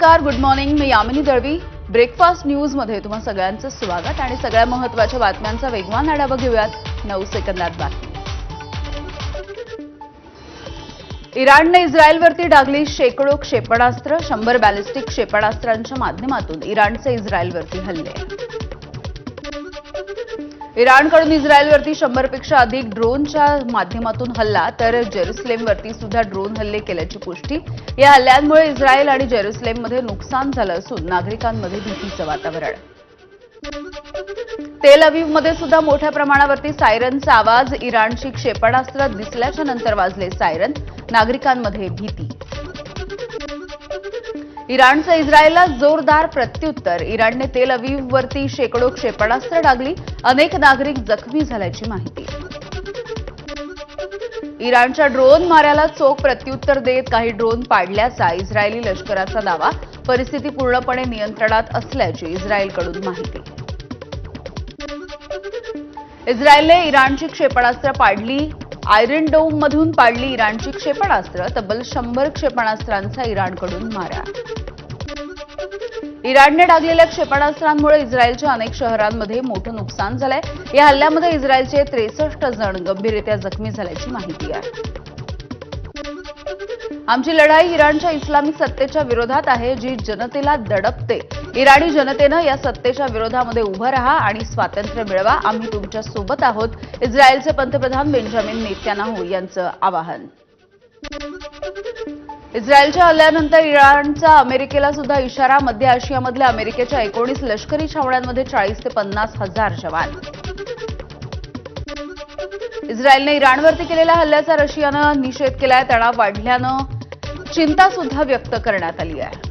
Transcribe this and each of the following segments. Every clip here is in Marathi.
नमस्कार गुड मॉर्निंग मी यामिनी दळवी. ब्रेकफास्ट न्यूजमध्ये तुम्हा सगळ्यांचं स्वागत आणि सगळ्या महत्त्वाच्या बातम्यांचा वेगवान आढावा घेऊयात. नऊ सेकंदात बातमी. इराणने इस्रायलवरती डागली शेकडो क्षेपणास्त्र शंभर बॅलिस्टिक क्षेपणास्त्रांच्या माध्यमातून इराणचे इस्रायलवरती हल्ले. इराणकडून इस्रायलवरती शंभरपेक्षा अधिक ड्रोनच्या माध्यमातून हल्ला तर जेरुसलेमवरती सुद्धा ड्रोन हल्ले केल्याची पुष्टी. या हल्ल्यांमुळे इस्रायल आणि जेरुसलेममध्ये नुकसान झालं असून नागरिकांमध्ये भीतीचं वातावरण. तेल अवीवमध्ये सुद्धा मोठ्या प्रमाणावरती सायरनचा आवाज इराणची क्षेपणास्त्र दिसल्याच्या नंतर वाजले सायरन. नागरिकांमध्ये भीती. इराणचं इस्रायलला जोरदार प्रत्युत्तर. इराणने तेल अवीववरती शेकडो क्षेपणास्त्र डागली. अनेक नागरिक जखमी झाल्याची माहिती. इराणच्या ड्रोन माऱ्याला चोख प्रत्युत्तर देत काही ड्रोन पाडल्याचा इस्रायली लष्कराचा दावा. परिस्थिती पूर्णपणे नियंत्रणात असल्याची इस्रायलकडून माहिती. इस्रायलने इराणची क्षेपणास्त्र पाडली. आयरन डोम मधून पाडली इराणची क्षेपणास्त्र तब्बल शंभर क्षेपणास्त्रांचा इराणकडून मारा. इराणने डागलेल्या क्षेपणास्त्रांमुळे इस्रायलच्या अनेक शहरांमध्ये मोठं नुकसान झालंय. या हल्ल्यामध्ये इस्रायलचे त्रेसष्ट जण गंभीररित्या जखमी झाल्याची माहिती आहे. आमची लढाई इराणच्या इस्लामिक सत्तेच्या विरोधात आहे जी जनतेला दडपते. इराणी जनतेनं या सत्तेच्या विरोधामध्ये उभं राहा आणि स्वातंत्र्य मिळवा. आम्ही तुमच्यासोबत आहोत. इस्रायलचे पंतप्रधान बेंजामिन नेत्यानाहू यांचं आवाहन. इस्रायलच्या हल्ल्यानंतर इराणचा अमेरिकेला सुद्धा इशारा मध्य आशियामधल्या अमेरिकेच्या एकोणीस लष्करी छावण्यांमध्ये चाळीस ते पन्नास हजार जवान. इस्रायलने इराणवरती केलेल्या हल्ल्याचा रशियानं निषेध केलाय. तणाव वाढल्यानं चिंता सुद्धा व्यक्त करण्यात आली आहे.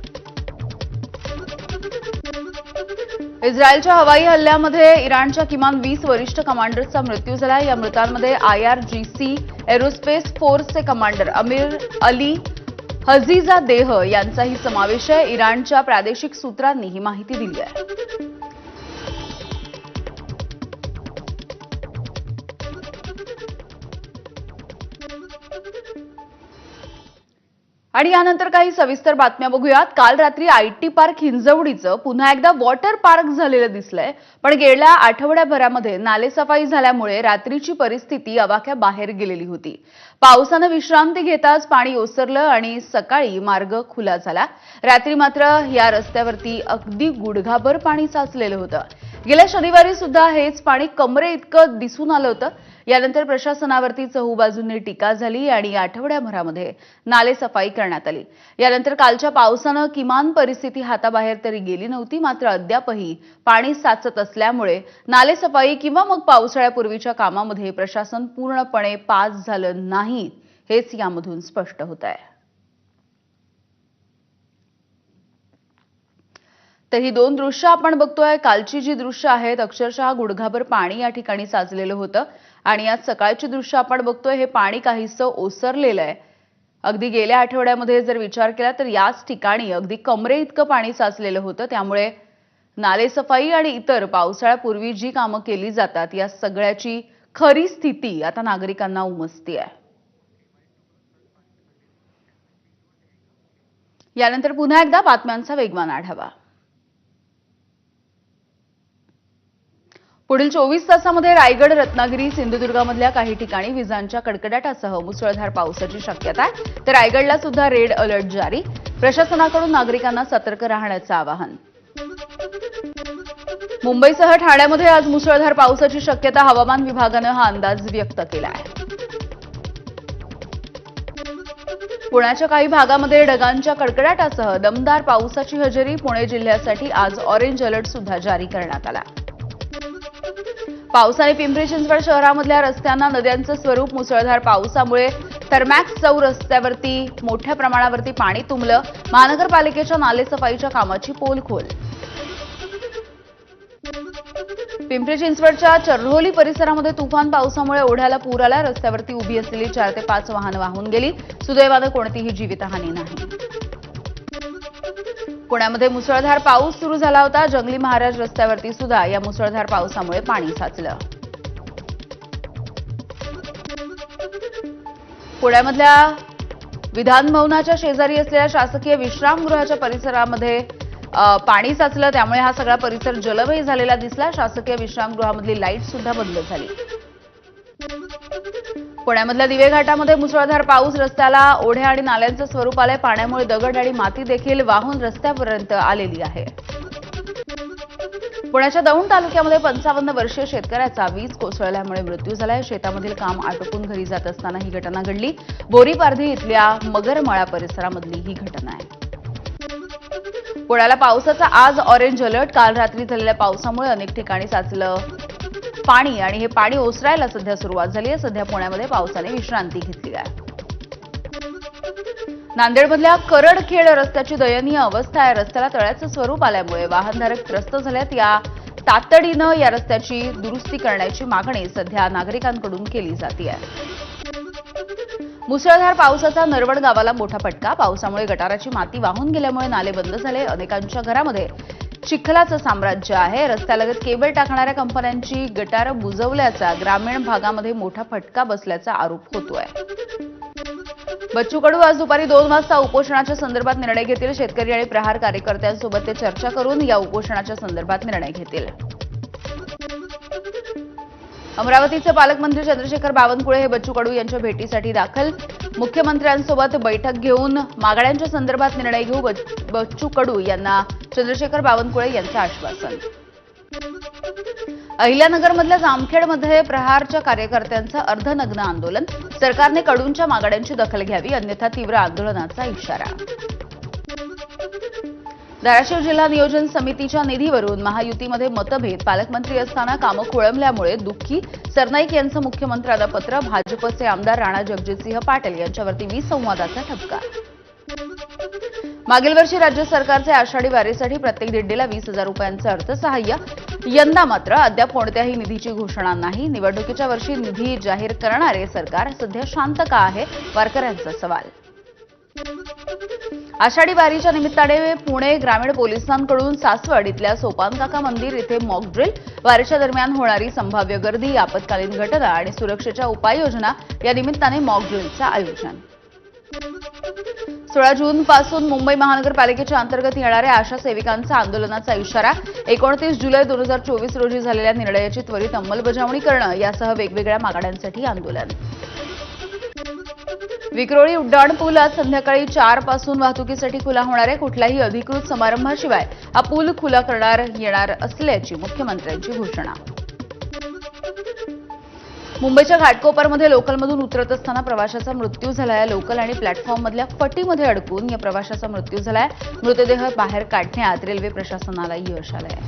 इस्रायलच्या हवाई हल्ल्यामध्ये इराणच्या किमान वीस वरिष्ठ कमांडर्सचा मृत्यू झाला या मृतांमध्ये आयआरजीसी एरोस्पेस फोर्सचे commander Amir Ali Hajizadeh यांचाही समावेश आहे. इराणच्या प्रादेशिक सूत्रांनी ही माहिती दिली आहे. आणि यानंतर काही सविस्तर बातम्या बघूयात. काल रात्री आयटी पार्क हिंजवडीचं पुन्हा एकदा वॉटर पार्क झालेलं दिसलंय. पण गेल्या आठवड्याभरामध्ये नालेसफाई झाल्यामुळे रात्रीची परिस्थिती अवाख्या बाहेर गेलेली होती. पावसानं विश्रांती घेताच पाणी ओसरलं आणि सकाळी मार्ग खुला झाला. रात्री मात्र या रस्त्यावरती अगदी गुडघाभर पाणी साचलेलं होतं. गेल्या शनिवारी सुद्धा हेच पाणी कमरे इतकं दिसून आलं होतं. यानंतर प्रशासनावरती चहूबाजूंनी टीका झाली आणि आठवड्याभरामध्ये नालेसफाई करण्यात आली. यानंतर कालच्या पावसानं किमान परिस्थिती हाताबाहेर तरी गेली नव्हती मात्र अद्यापही पाणी साचत असल्यामुळे नालेसफाई किंवा मग पावसाळ्यापूर्वीच्या कामामध्ये प्रशासन पूर्णपणे पास झालं नाही हेच यामधून स्पष्ट होत आहे. तर ही दोन दृश्य आपण बघतोय. कालची जी दृश्य आहेत अक्षरशः गुडघाभर पाणी या ठिकाणी साचलेलं होतं. आणि आज सकाळची दृश्य आपण बघतोय हे पाणी काहीसं ओसरलेलं आहे. अगदी गेल्या आठवड्यामध्ये जर विचार केला तर याच ठिकाणी अगदी कमरे इतकं पाणी साचलेलं होतं. त्यामुळे नालेसफाई आणि इतर पावसाळ्यापूर्वी जी कामं केली जातात या सगळ्याची खरी स्थिती आता नागरिकांना उमसती आहे. यानंतर पुन्हा एकदा बातम्यांचा वेगवान आढावा. पुढील चोवीस तासामध्ये रायगड रत्नागिरी सिंधुदुर्गामधल्या काही ठिकाणी विजांच्या कडकडाटासह मुसळधार पावसाची शक्यता आहे. तर रायगडला सुद्धा रेड अलर्ट जारी. प्रशासनाकडून नागरिकांना सतर्क राहण्याचं आवाहन. मुंबईसह ठाण्यामध्ये आज मुसळधार पावसाची शक्यता हवामान विभागानं हा अंदाज व्यक्त केला आहे. पुण्याच्या काही भागामध्ये ढगांच्या कडकडाटासह दमदार पावसाची हजेरी पुणे जिल्ह्यासाठी आज ऑरेंज अलर्ट सुद्धा जारी करण्यात आला. पावसाने पिंपरी चिंचवड शहरामधल्या रस्त्यांना नद्यांचं स्वरूप मुसळधार पावसामुळे थर्मॅक्स चौ रस्त्यावरती मोठ्या प्रमाणावरती पाणी तुंबलं. महानगरपालिकेच्या नालेसफाईच्या कामाची पोलखोल. पिंपरी चिंचवडच्या चर्होली परिसरामध्ये तुफान पावसामुळे ओढ्याला पूर आला. रस्त्यावरती उभी असलेली चार ते पाच वाहनं वाहून गेली. सुदैवानं कोणतीही जीवितहानी नाही. पुण्यामध्ये मुसळधार पाऊस सुरू झाला होता. जंगली महाराज रस्त्यावरती सुद्धा या मुसळधार पावसामुळे पाणी साचलं. पुण्यामधल्या विधानभवनाच्या शेजारी असलेल्या शासकीय विश्रामगृहाच्या परिसरामध्ये पाणी साचलं. त्यामुळे हा सगळा परिसर जलमय झालेला दिसला. शासकीय विश्रामगृहामधली लाइट सुद्धा बंद झाली. पुण्यामधल्या दिवे घाटामध्ये मुसळधार पाऊस रस्त्याला ओढ्या आणि नाल्यांचं स्वरूप आलंय. पाण्यामुळे दगड आणि माती देखील वाहून रस्त्यापर्यंत आलेली आहे. पुण्याच्या दौंड तालुक्यामध्ये पंचावन्न वर्षीय शेतकऱ्याचा वीज कोसळल्यामुळे मृत्यू झालाय. शेतामधील काम आटोपून घरी जात असताना ही घटना घडली. बोरीपारधी इथल्या मगरमळा परिसरामधली ही घटना आहे. पुण्याला पावसाचा आज ऑरेंज अलर्ट. काल रात्री झालेल्या पावसामुळे अनेक ठिकाणी साचलं पाणी आणि हे पाणी ओसरायला सध्या सुरुवात झाली आहे. सध्या पुण्यामध्ये पावसाने विश्रांती घेतली आहे. नांदेडमधल्या करडखेड रस्त्याची दयनीय अवस्था आहे. रस्त्याला तळ्याचं स्वरूप आल्यामुळे वाहनधारक त्रस्त झाल्यात या तातडीनं या रस्त्याची दुरुस्ती करण्याची मागणी सध्या नागरिकांकडून केली जाते मुसळधार पावसाचा नरवड गावाला मोठा फटका. पावसामुळे गटाराची माती वाहून गेल्यामुळे नाले बंद झाले. अनेकांच्या घरामध्ये चिखलाचं साम्राज्य आहे. रस्त्यालगत केबल टाकणाऱ्या कंपन्यांची गटारं बुजवल्याचा ग्रामीण भागामध्ये मोठा फटका बसल्याचा आरोप होतोय. बच्चू कडू आज दुपारी दोन वाजता उपोषणाच्या संदर्भात निर्णय घेतील शेतकरी आणि प्रहार कार्यकर्त्यांसोबत ते चर्चा करून या उपोषणाच्या संदर्भात निर्णय घेतील. अमरावतीचे पालकमंत्री चंद्रशेखर बावनकुळे हे बच्चू कडू यांच्या भेटीसाठी दाखल. मुख्यमंत्र्यांसोबत बैठक घेऊन मागण्यांच्या संदर्भात निर्णय घेऊ बच्चू कडू यांना चंद्रशेखर बावनकुळे यांचं आश्वासन. अहिल्यानगरमधल्या जामखेडमध्ये प्रहारच्या कार्यकर्त्यांचं अर्धनग्न आंदोलन. सरकारने कडूंच्या मागण्यांची दखल घ्यावी अन्यथा तीव्र आंदोलनाचा इशारा. धाराशिव जिल्हा नियोजन समितीच्या निधीवरून महायुतीमध्ये मतभेद. पालकमंत्री असताना कामं खोळंबल्यामुळे दुःखी सरनाईक यांचं मुख्यमंत्र्यांना पत्र भाजपचे आमदार राणा जगजितसिंह पाटील यांच्यावरती वीज संवादाचा ठपका. मागील वर्षी राज्य सरकारचे आषाढी वारीसाठी प्रत्येक दिंडीला वीस हजार रुपयांचं अर्थसहाय्य. यंदा मात्र अद्याप कोणत्याही निधीची घोषणा नाही. निवडणुकीच्या वर्षी निधी जाहीर करणारे सरकार सध्या शांत का आहे? वारकऱ्यांचा सवाल. आषाढी वारीच्या निमित्ताने पुणे ग्रामीण पोलिसांकडून सासवड इथल्या सोपानकाका मंदिर इथे मॉक ड्रिल वारीच्या दरम्यान होणारी संभाव्य गर्दी आपत्कालीन घटना आणि सुरक्षेच्या उपाययोजना या निमित्ताने मॉक ड्रिलचं आयोजन. सोळा जून पासून मुंबई महानगरपालिकेच्या अंतर्गत येणाऱ्या आशा सेविकांचा आंदोलनाचा इशारा एकोणतीस जुलै दोन हजार चोवीस रोजी झालेल्या निर्णयाची त्वरित अंमलबजावणी करणं यासह वेगवेगळ्या मागण्यांसाठी आंदोलन. विक्रोळी उड्डाण पूल आज संध्याकाळी चारपासून वाहतुकीसाठी खुला होणाऱ्या कुठल्याही अधिकृत समारंभाशिवाय हा पूल खुला करणार येणार असल्याची मुख्यमंत्र्यांची घोषणा. मुंबईच्या घाटकोपरमध्ये लोकलमधून उतरत असताना प्रवाशाचा मृत्यू झालाय. लोकल आणि प्लॅटफॉर्ममधल्या फटीमध्ये अडकून या प्रवाशाचा मृत्यू झालाय. मृतदेह बाहेर काढण्यात रेल्वे प्रशासनाला यश आलंय.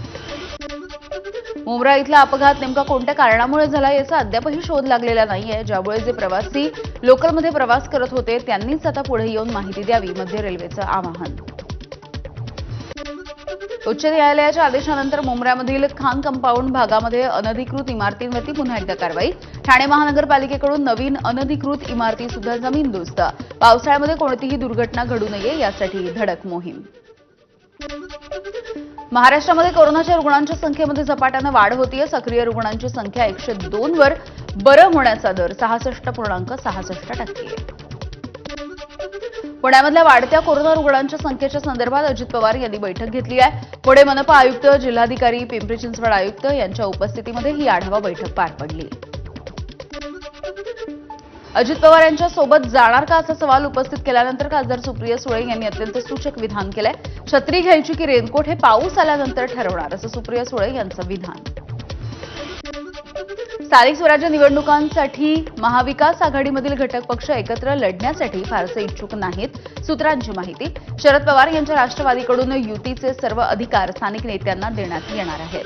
मुंब्रा इथला अपघात नेमका कोणत्या कारणामुळे झाला याचा अद्यापही शोध लागलेला नाहीये. ज्यामुळे जे प्रवासी लोकलमध्ये प्रवास करत होते त्यांनीच आता पुढे येऊन माहिती द्यावी मध्य रेल्वेचं आवाहन. उच्च न्यायालयाच्या आदेशानंतर मुंबऱ्यामधील खान कंपाऊंड भागामध्ये अनधिकृत इमारतींवरती पुन्हा एकदा कारवाई. ठाणे महानगरपालिकेकडून नवीन अनधिकृत इमारती सुद्धा जमीनदोस्त पावसाळ्यामध्ये कोणतीही दुर्घटना घडू नये यासाठी धडक मोहीम. महाराष्ट्रामध्ये कोरोनाच्या रुग्णांच्या संख्येमध्ये झपाट्यानं वाढ होतीये. सक्रिय रुग्णांची संख्या एकशे दोन वर बरं होण्याचा दर सहासष्ट पूर्णांक सहासष्ट टक्के. पुण्यामधल्या वाढत्या कोरोना रुग्णांच्या संख्येच्या संदर्भात अजित पवार यांनी बैठक घेतली आहे. पुढे मनपा आयुक्त जिल्हाधिकारी पिंपरी चिंचवड आयुक्त यांच्या उपस्थितीमध्ये ही आढावा बैठक पार पडली. अजित पवार यांच्या सोबत जाणार का असा सवाल उपस्थित केल्यानंतर खासदार सुप्रिया सुळे यांनी अत्यंत सूचक विधान केलंय. छत्री घ्यायची की रेनकोट हे पाऊस आल्यानंतर ठरवणार असं सुप्रिया सुळे यांचं विधान. स्थानिक स्वराज्य निवडणुकांसाठी महाविकास आघाडीमधील घटक पक्ष एकत्र लढण्यासाठी फारसे इच्छुक नाहीत सूत्रांची माहिती. शरद पवार यांच्या राष्ट्रवादीकडून युतीचे सर्व अधिकार स्थानिक नेत्यांना देण्यात येणार आहेत.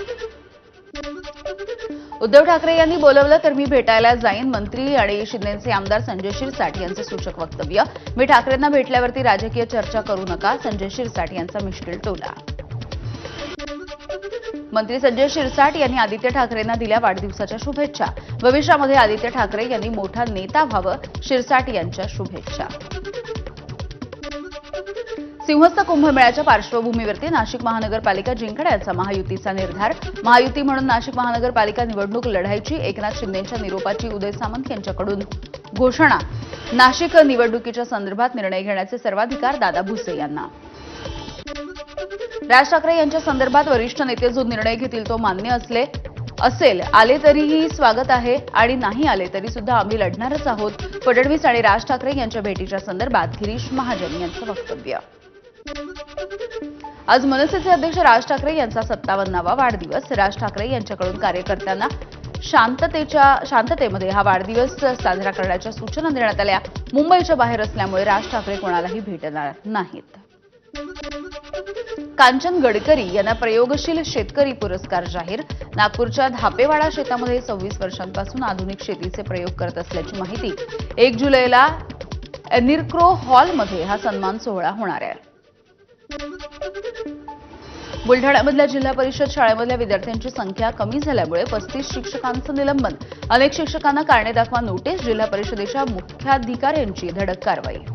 उद्धव ठाकरे यांनी बोलवलं तर मी भेटायला जाईन मंत्री आणि शिंदेचे आमदार संजय शिरसाट यांचं सूचक वक्तव्य. मी ठाकरेंना भेटल्यावरती राजकीय चर्चा करू नका संजय शिरसाट यांचा मिश्किल टोला. मंत्री संजय शिरसाट यांनी आदित्य ठाकरेंना दिल्या वाढदिवसाच्या शुभेच्छा. भविष्यामध्ये आदित्य ठाकरे यांनी मोठा नेता व्हावं शिरसाट यांच्या शुभेच्छा. सिंहस्थ कुंभमेळ्याच्या पार्श्वभूमीवरती नाशिक महानगरपालिका जिंकण्याचा महायुतीचा निर्धार. महायुती म्हणून नाशिक महानगरपालिका निवडणूक लढायची एकनाथ शिंदेच्या निरोपाची उदय सामंत यांच्याकडून घोषणा. नाशिक निवडणुकीच्या संदर्भात निर्णय घेण्याचे सर्वाधिकार दादा भुसे यांना. राज ठाकरे यांच्या संदर्भात वरिष्ठ नेते जो निर्णय घेतील तो मान्य असले असेल आले तरीही स्वागत आहे आणि नाही आले तरी सुद्धा आम्ही लढणारच आहोत. फडणवीस आणि राज ठाकरे यांच्या भेटीच्या संदर्भात गिरीश महाजन यांचं वक्तव्य. आज मनसेचे अध्यक्ष राज ठाकरे यांचा सत्तावन्नावा वाढदिवस. राज ठाकरे यांच्याकडून कार्यकर्त्यांना शांततेच्या शांततेमध्ये हा वाढदिवस साजरा करण्याच्या सूचना देण्यात आल्या. मुंबईच्या बाहेर असल्यामुळे राज ठाकरे कोणालाही भेटणार नाहीत. कांचन गडकरी यांना प्रयोगशील शेतकरी पुरस्कार जाहीर. नागपूरच्या धापेवाडा शेतामध्ये सव्वीस वर्षांपासून आधुनिक शेतीचे प्रयोग करत असल्याची माहिती एक जुलैला निरक्रो हॉलमध्ये हा सन्मान सोहळा होणार आहे. बुलढाण्यामधल्या जिल्हा परिषद शाळेमधल्या विद्यार्थ्यांची संख्या कमी झाल्यामुळे पस्तीस शिक्षकांचं निलंबन. अनेक शिक्षकांना कारणे दाखवा नोटीस जिल्हा परिषदेच्या मुख्याधिकाऱ्यांची धडक कारवाई.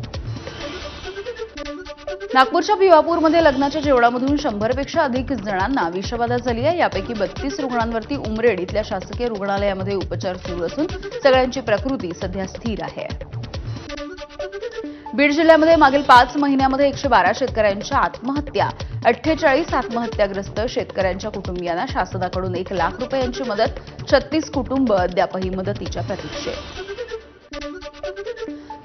नागपूरच्या भिवापूरमध्ये लग्नाच्या जेवणामधून शंभरपेक्षा अधिक जणांना विषबाधा झाली आहे. यापैकी बत्तीस रुग्णांवरती उमरेड इथल्या शासकीय रुग्णालयामध्ये उपचार सुरू असून सगळ्यांची प्रकृती सध्या स्थिर आहे. बीड जिल्ह्यामध्ये मागील पाच महिन्यामध्ये एकशे बारा शेतकऱ्यांच्या आत्महत्या. अठ्ठेचाळीस आत्महत्याग्रस्त शेतकऱ्यांच्या कुटुंबियांना शासनाकडून एक लाख रुपयांची मदत. छत्तीस कुटुंब अद्यापही मदतीच्या प्रतीक्षेत.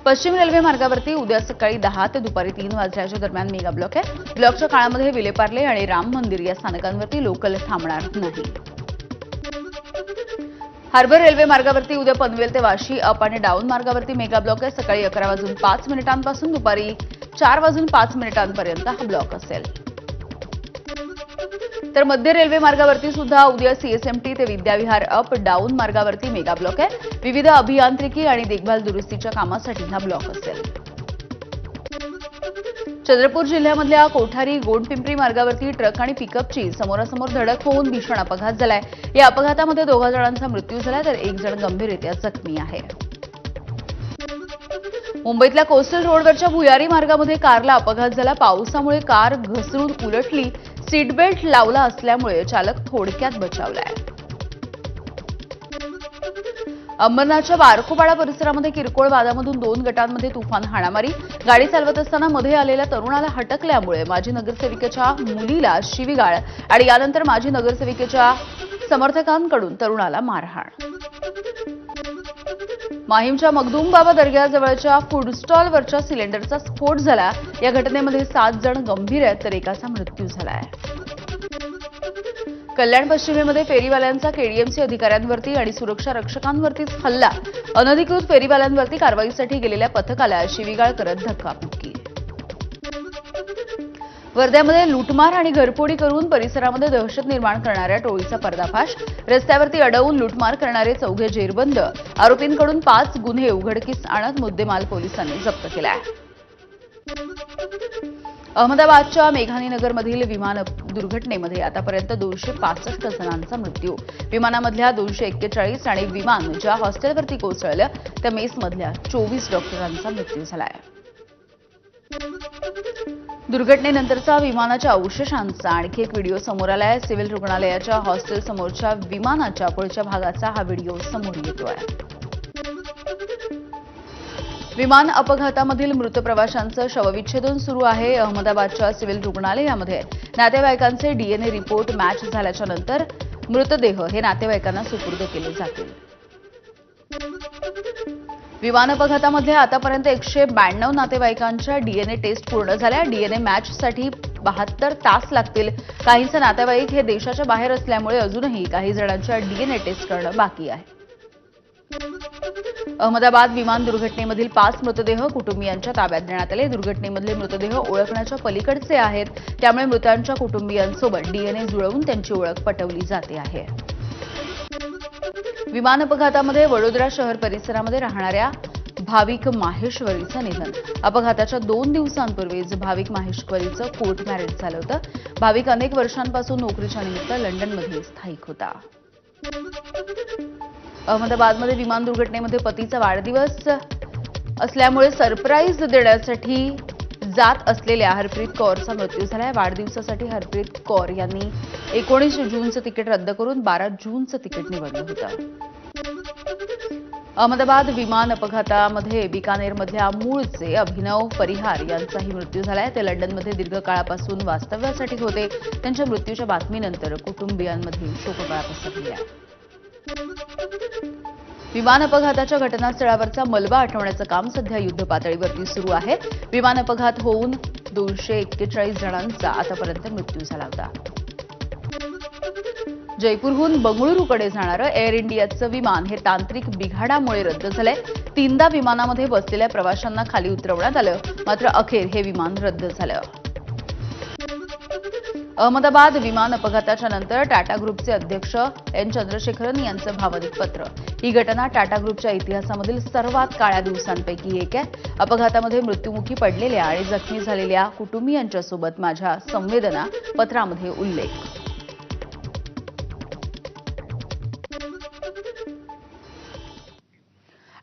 पश्चिम रेल्वे मार्गावरती उद्या सकाळी दहा ते दुपारी तीन वाजल्याच्या दरम्यान मेगा ब्लॉक आहे. ब्लॉकच्या काळामध्ये विलेपार्ले आणि राम मंदिर या स्थानकांवरती लोकल थांबणार नाही. हार्बर रेल्वे मार्गावरती उद्या पनवेल ते वाशी अप आणि डाऊन मार्गावरती मेगा ब्लॉक आहे. सकाळी अकरा वाजून पाच मिनिटांपासून दुपारी चार वाजून पाच मिनिटांपर्यंत हा ब्लॉक असेल. तर मध्य रेल्वे मार्गावरती सुद्धा उद्या सीएसएमटी ते विद्याविहार अप डाऊन मार्गावरती मेगा ब्लॉक आहे विविध अभियांत्रिकी आणि देखभाल दुरुस्तीच्या कामासाठी हा ब्लॉक असेल. चंद्रपूर जिल्ह्यामधल्या कोठारी गोंडपिंपरी मार्गावरती ट्रक आणि पिकअपची समोरासमोर धडक होऊन भीषण अपघात झालाय. या अपघातामध्ये दोघा जणांचा मृत्यू झालाय तर एक जण गंभीररित्या जखमी आहे. मुंबईतल्या कोस्टल रोडवरच्या भुयारी मार्गामध्ये कारला अपघात झाला. पावसामुळे कार घसरून उलटली. सीट बेल्ट लावला असल्यामुळे चालक थोडक्यात बचावलाय. अंबरनाथच्या बारकोपाडा परिसरामध्ये किरकोळ वादामधून दोन गटांमध्ये तुफान हाणामारी. गाडी चालवत असताना मध्ये आलेल्या तरुणाला हटकल्यामुळे माजी नगरसेविकेच्या मुलीला शिवीगाळ आणि यानंतर माजी नगरसेविकेच्या समर्थकांकडून तरुणाला मारहाण. माहीमच्या मखदूम दर्ग्याजवळच्या फूड स्टॉलवरच्या सिलेंडरचा स्फोट झाला. या घटनेमध्ये सात जण गंभीर आहेत तर एकाचा मृत्यू झाला आहे कल्याण पश्चिमेमध्ये फेरीवाल्यांचा केडीएमसी अधिकाऱ्यांवरती आणि सुरक्षा रक्षकांवरतीच हल्ला. अनधिकृत फेरीवाल्यांवरती कारवाईसाठी गेलेल्या पथकाला शिवीगाळ करत धक्काबुक्की. वर्ध्यामध्ये लुटमार आणि घरफोडी करून परिसरामध्ये दहशत निर्माण करणाऱ्या टोळीचा पर्दाफाश. रस्त्यावरती अडवून लुटमार करणारे चौघे जेरबंद. आरोपींकडून पाच गुन्हे उघडकीस आणत मुद्देमाल पोलिसांनी जप्त केला आहे अहमदाबादच्या मेघानीनगरमधील विमान दुर्घटनेमध्ये आतापर्यंत दोनशे पासष्ट जणांचा मृत्यू. विमानामधल्या दोनशे एक्केचाळीस आणि विमान ज्या हॉस्टेलवरती कोसळलं त्या मेसमधल्या चोवीस डॉक्टरांचा मृत्यू झाला आहे दुर्घटनेनंतरचा विमानाच्या अवशेषांचा आणखी एक व्हिडिओ समोर आलाय. सिव्हिल रुग्णालयाच्या हॉस्टेल समोरच्या विमानाच्या पुढच्या भागाचा हा व्हिडिओ समोर येतोय. विमान अपघातामधील मृत प्रवाशांचं शवविच्छेदन सुरू आहे अहमदाबादच्या सिव्हिल रुग्णालयामध्ये. नातेवाईकांचे डीएनए रिपोर्ट मॅच झाल्याच्यानंतर मृतदेह हे नातेवाईकांना सुपूर्द केले जातील. विमान अपघातामध्ये आतापर्यंत एकशे ब्याण्णव नातेवाईकांच्या डीएनए टेस्ट पूर्ण झाल्या. डीएनए मॅचसाठी बहात्तर तास लागतील. काहींचे नातेवाईक हे देशाच्या बाहेर असल्यामुळे अजूनही काही जणांच्या डीएनए टेस्ट करणं बाकी आहे. अहमदाबाद विमान दुर्घटनेमधील पाच मृतदेह कुटुंबियांच्या ताब्यात देण्यात आले. दुर्घटनेमधले मृतदेह ओळखण्याच्या पलीकडचे आहेत. त्यामुळे मृतांच्या कुटुंबियांसोबत डीएनए जुळवून त्यांची ओळख पटवली जाते आहे. विमान अपघातामध्ये वडोदरा शहर परिसरामध्ये राहणाऱ्या भाविक माहेश्वरीचं निधन. अपघाताच्या दोन दिवसांपूर्वीच भाविक माहेश्वरीचं कोर्ट मॅरेज झालं होतं. भाविक अनेक वर्षांपासून नोकरीच्या निमित्त लंडनमध्ये स्थायिक होता. अहमदाबादमध्ये विमान दुर्घटनेमध्ये पतीचा वाढदिवस असल्यामुळे सरप्राईज देण्यासाठी जात असलेल्या हरप्रीत कौरचा मृत्यू झालाय. वाढदिवसासाठी हरप्रीत कौर यांनी एकोणीस जूनचं तिकीट रद्द करून बारा जूनचं तिकीट निवडलं होतं. अहमदाबाद विमान अपघातामध्ये बिकानेरमधल्या मूळचे अभिनव परिहार यांचाही मृत्यू झालाय. ते लंडनमध्ये दीर्घकाळापासून वास्तव्यासाठी होते. त्यांच्या मृत्यूच्या बातमीनंतर कुटुंबियांमध्ये शोककळा पसरली आहे. विमान अपघाताच्या घटनास्थळावरचा मलबा हटवण्याचं काम सध्या युद्ध पातळीवरती सुरू आहे. विमान अपघात होऊन दोनशे एक्केचाळीस जणांचा आतापर्यंत मृत्यू झाला होता. जयपूरहून बंगळुरूकडे जाणारं एअर इंडियाचं विमान हे तांत्रिक बिघाडामुळे रद्द झालंय. तीनदा विमानामध्ये बसलेल्या प्रवाशांना खाली उतरवण्यात आलं. मात्र अखेर हे विमान रद्द झालं. अहमदाबाद विमान अपघाताच्या नंतर टाटा ग्रुपचे अध्यक्ष एन चंद्रशेखरन यांचं भावनिक पत्र. ही घटना टाटा ग्रुपच्या इतिहासामधील सर्वात काळ्या दिवसांपैकी एक आहे. अपघातामध्ये मृत्युमुखी पडलेल्या आणि जखमी झालेल्या कुटुंबियांच्यासोबत माझ्या संवेदना पत्रामध्ये उल्लेख.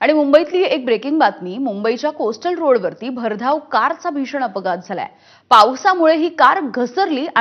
आणि मुंबईतली एक ब्रेकिंग बातमी मुंबईच्या कोस्टल रोडवरती भरधाव कारचा भीषण अपघात झालाय. पावसामुळे ही कार घसरली आणि